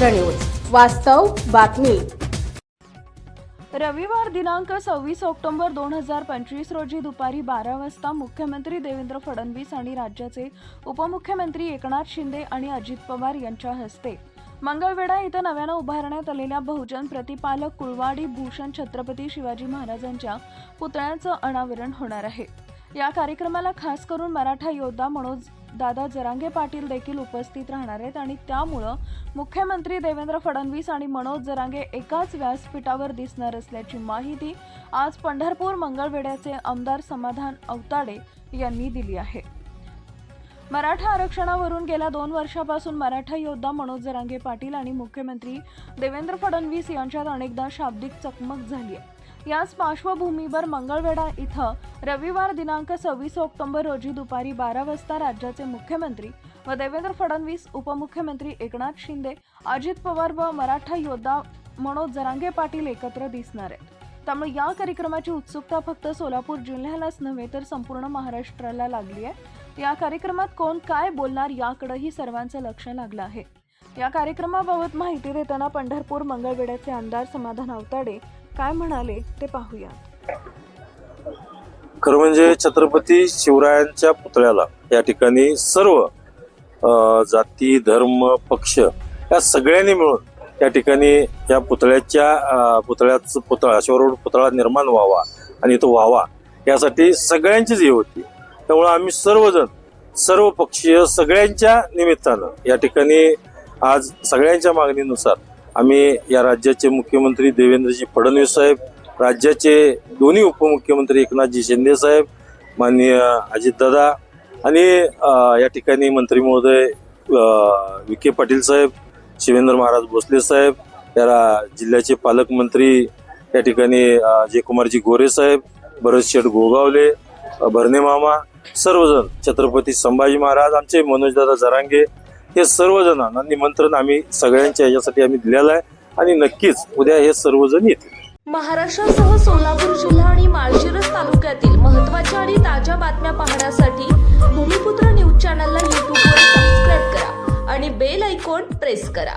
वास्तव बातमी. रविवार दिनांक सव्वीस ऑक्टोबर दोन हजार पंचवीस रोजी दुपारी बारा वाजता मुख्यमंत्री देवेंद्र फडणवीस आणि राज्याचे उपमुख्यमंत्री एकनाथ शिंदे आणि अजित पवार यांच्या हस्ते. मंगळवेढा इथं नव्यानं उभारण्यात आलेल्या बहुजन प्रतिपालक कुळवाडी भूषण छत्रपती शिवाजी महाराजांच्या पुतळ्याचं अनावरण होणार आहे. या कार्यक्रमाला खास करून मराठा योद्धा मनोज दादा जरांगे पाटील देखील उपस्थित राहणार आहेत आणि त्यामुळं मुख्यमंत्री देवेंद्र फडणवीस आणि मनोज जरांगे एकाच व्यासपीठावर दिसणार असल्याची माहिती आज पंढरपूर मंगळवेढ्याचे आमदार समाधान अवताडे यांनी दिली आहे. मराठा आरक्षणावरून गेल्या दोन वर्षापासून मराठा योद्धा मनोज जरांगे पाटील आणि मुख्यमंत्री देवेंद्र फडणवीस यांच्यात अनेकदा शाब्दिक चकमक झाली आहे. याच पार्श्वभूमीवर मंगळवेढा इथं रविवार दिनांक सव्वीस ऑक्टोबर रोजी दुपारी बारा वाजता राज्याचे मुख्यमंत्री व देवेंद्र फडणवीस उपमुख्यमंत्री एकनाथ शिंदे अजित पवार व मराठा योद्धा मनोज जरांगे पाटील एकत्र दिसणार आहेत. त्यामुळे या कार्यक्रमाची उत्सुकता फक्त सोलापूर जिल्ह्यालाच नव्हे तर संपूर्ण महाराष्ट्राला लागली आहे. या कार्यक्रमात कोण काय बोलणार याकडेही सर्वांचं लक्ष लागलं आहे. या कार्यक्रमाबाबत माहिती देताना पंढरपूर मंगळवेड्याचे आमदार समाधान अवताडे काय म्हणाले ते पाहूया. खरं म्हणजे छत्रपती शिवरायांच्या पुतळ्याला या ठिकाणी सर्व जाती धर्म पक्ष या सगळ्यांनी मिळून या ठिकाणी या पुतळ्याच्या अ, पुतळ्याचं पुतळा शिवरोड पुतळा निर्माण व्हावा आणि तो व्हावा यासाठी सगळ्यांचीच हे होती. त्यामुळं आम्ही सर्वजण सर्व पक्षीय सगळ्यांच्या निमित्तानं या ठिकाणी आज सगळ्यांच्या मागणीनुसार आम्ही या राज्याचे मुख्यमंत्री देवेंद्रजी फडणवीस साहेब राज्याचे दोन्ही उपमुख्यमंत्री एकनाथजी शिंदे साहेब माननीय अजितदादा आणि या ठिकाणी मंत्री महोदय विखे पाटील साहेब शिवेंद्र महाराज भोसले साहेब या जिल्ह्याचे पालकमंत्री या ठिकाणी जयकुमारजी गोरे साहेब भरत शेठ गोगावले भरणे मामा सर्वजण छत्रपती संभाजी महाराज आमचे मनोजदादा जरांगे हे सर्वजणांना निमंत्रण आम्ही सगळ्यांच्या याच्यासाठी आम्ही दिलेलं आहे आणि नक्कीच उद्या हे सर्वजण येतील. महाराष्ट्रासह सोलापूर जिल्हा आणि माळशिरस तालुक्यातील महत्त्वाच्या आणि ताज्या बातम्या पाहण्यासाठी भूमिपुत्र न्यूज चॅनलला यूट्यूबवर सबस्क्राईब करा आणि बेल आयकॉन प्रेस करा.